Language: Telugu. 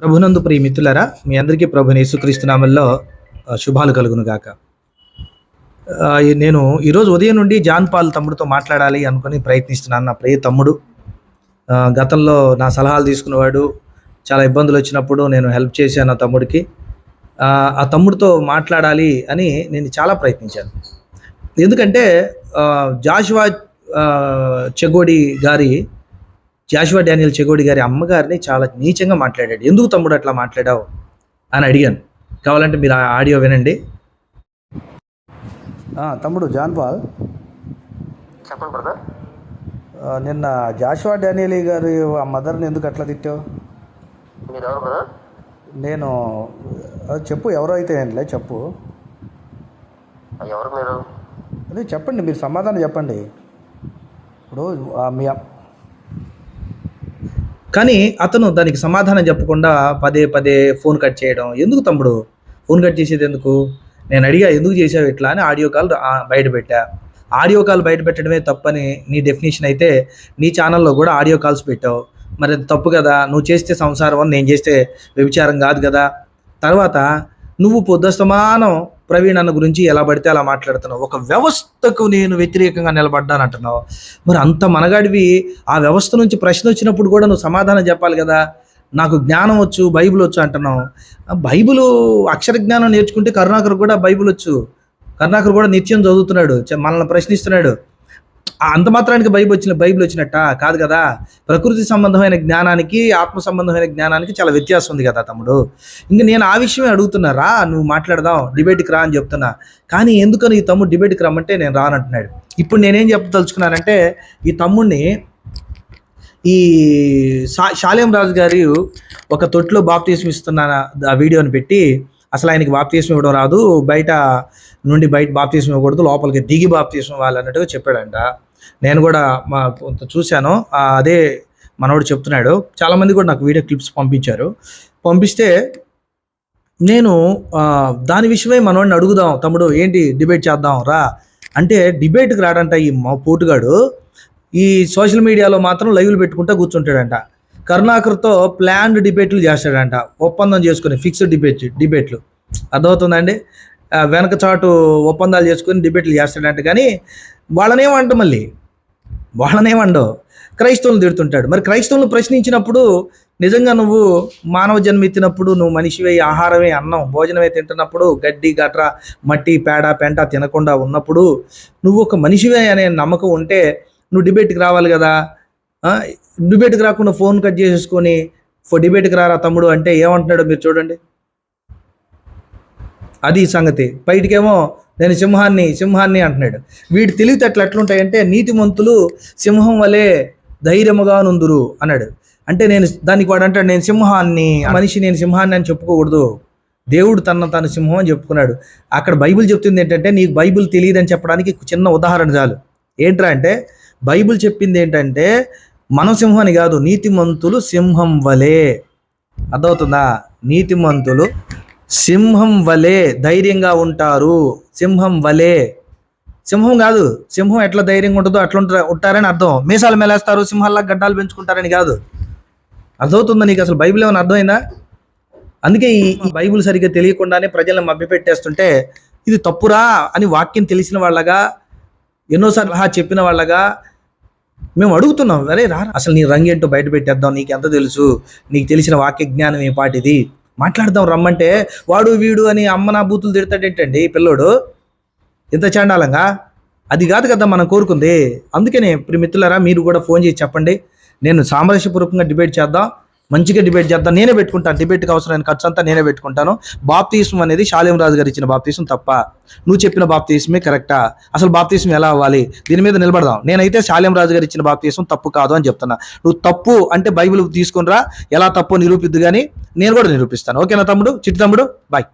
ప్రభునందు ప్రియమిత్రులరా మీ అందరికీ ప్రభు యేసుక్రీస్తునామల్లో శుభాలు కలుగును గాక. నేను ఈరోజు ఉదయం నుండి జాన్ పాల్ తమ్ముడితో మాట్లాడాలి అనుకుని ప్రయత్నిస్తున్నాను. నా ప్రియ తమ్ముడు గతంలో నా సలహాలు తీసుకునేవాడు చాలా ఇబ్బందులు వచ్చినప్పుడు నేను హెల్ప్ చేశాను నా తమ్ముడికి. ఆ, తమ్ముడితో మాట్లాడాలి అని నేను చాలా ప్రయత్నించాను. ఎందుకంటే జాషువా చెగోడి గారి జాషువా డానియల్ చెగోడి గారి అమ్మగారిని చాలా నీచంగా మాట్లాడాడు. ఎందుకు తమ్ముడు అట్లా మాట్లాడావు? అని అడిగాను. కావాలంటే మీరు ఆ ఆడియో వినండి. తమ్ముడు జాన్ పాల్. చెప్పండి బ్రదర్. నిన్న జాషువా డానియల్ గారి ఆ మదర్ని ఎందుకు అట్లా తిట్టావు? మీరు ఎవరు బ్రదర్? నేను చెప్పు ఎవరో అయితే ఏంలే చెప్పు. ఎవరు మీరు? అదే చెప్పండి మీరు సమాధానం చెప్పండి. ఇప్పుడు మీ కానీ అతను దానికి సమాధానం చెప్పకుండా పదే పదే ఫోన్ కట్ చేయడం ఎందుకు తమ్ముడు? ఫోన్ కట్ చేసేది ఎందుకు? నేను అడిగా ఎందుకు చేసావు ఇట్లా? అని ఆడియో కాల్ బయట పెట్టా. ఆడియో కాల్ బయట పెట్టడమే తప్పని నీ డెఫినేషన్ అయితే నీ ఛానల్లో కూడా ఆడియో కాల్స్ పెట్టావు. మరి తప్పు కదా? నువ్వు చేస్తే సంసారం అని నేను చేస్తే వ్యభిచారం కాదు కదా? తర్వాత నువ్వు పొద్దుస్తమానం ప్రవీణ్ అన్న గురించి ఎలా పడితే అలా మాట్లాడుతున్నావు. ఒక వ్యవస్థకు నేను వ్యతిరేకంగా నిలబడ్డాను అంటున్నావు మరి అంత మనగాడివి ఆ వ్యవస్థ నుంచి ప్రశ్న వచ్చినప్పుడు కూడా నువ్వు సమాధానం చెప్పాలి కదా. నాకు జ్ఞానం వచ్చు బైబిల్ వచ్చు అంటున్నావు. ఆ బైబిల్ అక్షర జ్ఞానం నేర్చుకుంటే కరుణాకర్ కూడా బైబిల్ వచ్చు. కరుణాకర్ కూడా నిత్యం చదువుతున్నాడు మనల్ని ప్రశ్నిస్తున్నాడు. అంత మాత్రానికి బైబిల్ వచ్చిన బైబిల్ వచ్చినట్ట? కాదు కదా. ప్రకృతి సంబంధమైన జ్ఞానానికి ఆత్మ సంబంధమైన జ్ఞానానికి చాలా వ్యత్యాసం ఉంది కదా తమ్ముడు. ఇంకా నేను ఆ విషయమే అడుగుతున్నారా నువ్వు మాట్లాడదాం డిబేట్కి రా అని చెప్తున్నా. కానీ ఎందుకని ఈ తమ్ముడు డిబేట్కి రమ్మంటే నేను రానంటున్నాడు. ఇప్పుడు నేనేం చెప్పదలుచుకున్నానంటే ఈ తమ్ముడిని ఈ శా శాలేం రాజు గారు ఒక తొట్టులో బాప్తీసం ఇస్తున్న ఆ వీడియోని పెట్టి అసలు ఆయనకి బాప్తీసం ఇవ్వడం రాదు. బయట నుండి బయట బాప్తీసం ఇవ్వకూడదు. లోపలికి దిగి బాప్తీసం ఇవ్వాలి అన్నట్టుగా చెప్పాడంట. నేను కూడా మా కొంత చూశాను. అదే మనవాడు చెప్తున్నాడు. చాలామంది కూడా నాకు వీడియో క్లిప్స్ పంపించారు. పంపిస్తే నేను దాని విషయమై మనవాడిని అడుగుదాం. తమ్ముడు ఏంటి డిబేట్ చేద్దాం రా. అంటే డిబేట్కి రాడంట ఈ మా పోటుగాడు. ఈ సోషల్ మీడియాలో మాత్రం లైవ్లు పెట్టుకుంటూ కూర్చుంటాడంట. కరుణాకర్తో ప్లాన్డ్ డిబేట్లు చేస్తాడంట. ఒప్పందం చేసుకుని ఫిక్స్డ్ డిబేట్ డిబేట్లు. అర్థమవుతుందండి? వెనక చాటు ఒప్పందాలు చేసుకుని డిబేట్లు చేస్తాడంట కానీ వాళ్ళనేమంట మళ్ళీ? వాళ్ళనేమండవు? క్రైస్తవులను తిడుతుంటాడు. మరి క్రైస్తవులను ప్రశ్నించినప్పుడు నిజంగా నువ్వు మానవ జన్మ ఎత్తినప్పుడు నువ్వు మనిషివే ఆహారమే అన్నం భోజనమే తింటున్నప్పుడు గడ్డి గట్ర మట్టి పేడ పెంట తినకుండా ఉన్నప్పుడు నువ్వు ఒక మనిషివే అనే నమ్మకం ఉంటే నువ్వు డిబేట్కి రావాలి కదా? డిబేట్కి రాకుండా ఫోన్ కట్ చేసేసుకొని డిబేట్కి రారా తమ్ముడు? అంటే ఏమంటున్నాడో మీరు చూడండి. అది సంగతి. బయటికేమో నేను సింహాన్ని సింహాన్ని అంటున్నాడు. వీడి తెలివితేటలు ఎట్లుంటాయంటే నీతిమంతులు సింహం వలె ధైర్యముగా నుందురు అన్నాడు. అంటే నేను దానికి వాడు అంటాడు నేను సింహాన్ని మనిషి నేను సింహాన్ని అని చెప్పుకోకూడదు. దేవుడు తన తను సింహం అని చెప్పుకున్నాడు. అక్కడ బైబిల్ చెప్తుంది ఏంటంటే నీకు బైబిల్ తెలియదని చెప్పడానికి చిన్న ఉదాహరణ చాలు. ఏంట్రా అంటే బైబిల్ చెప్పింది ఏంటంటే మనం సింహం అని కాదు నీతిమంతులు సింహం వలే. అర్థమవుతుందా? నీతిమంతులు సింహం వలే ధైర్యంగా ఉంటారు. సింహం వలే. సింహం కాదు సింహం ఎట్లా ధైర్యంగా ఉంటుందో అట్లా ఉంటా- ఉంటారని అర్థం. మీసాలు మెలేస్తారు సింహాల్లా గడ్డాలు పెంచుకుంటారని కాదు. అర్థమవుతుందా నీకు అసలు బైబిల్ ఏమైనా అర్థమైందా? అందుకే ఈ బైబిల్ సరిగ్గా తెలియకుండానే ప్రజలను మభ్యపెట్టేస్తుంటే ఇది తప్పురా అని వాక్యం తెలిసిన వాళ్ళగా ఎన్నోసార్లు చెప్పిన వాళ్ళగా మేము అడుగుతున్నాం అరే రా అసలు నీ రంగు ఏంటో బయట పెట్టేద్దాం నీకు ఎంత తెలుసు? నీకు తెలిసిన వాక్య జ్ఞానం ఏ పాటిది? మాట్లాడదాం రమ్మంటే వాడు వీడు అని అమ్మ నా బూతులు తిడతాడేంటండి పిల్లోడు? ఇంత చాండాలంగా? అది కాదు కదా మనం కోరుకుంది. అందుకనే ఇప్పుడు మిత్రులారా మీరు కూడా ఫోన్ చేసి చెప్పండి. నేను సామరస్యపూర్వకంగా డిబేట్ చేద్దాం. మంచిగా డిబేట్ చేద్దాం. నేనే పెట్టుకుంటాను. డిబేట్కి అవసరమైన ఖర్చు అంతా నేనే పెట్టుకుంటాను. బాప్తీసం అనేది శాలేం రాజు గారు ఇచ్చిన బాప్తీసం తప్ప నువ్వు చెప్పిన బాప్తీసమే కరెక్టా అసలు బాప్తీసం ఎలా అవ్వాలి? దీని మీద నిలబడదాం. నేనైతే శాలేం రాజు గారు ఇచ్చిన బాప్తీసం తప్పు కాదు అని చెప్తున్నా. నువ్వు తప్పు అంటే బైబిల్ తీసుకునిరా ఎలా తప్పు నిరూపిద్దు కానీ నేను కూడా నిరూపిస్తాను. ఓకేనా తమ్ముడు? చిట్టి తమ్ముడు? బాయ్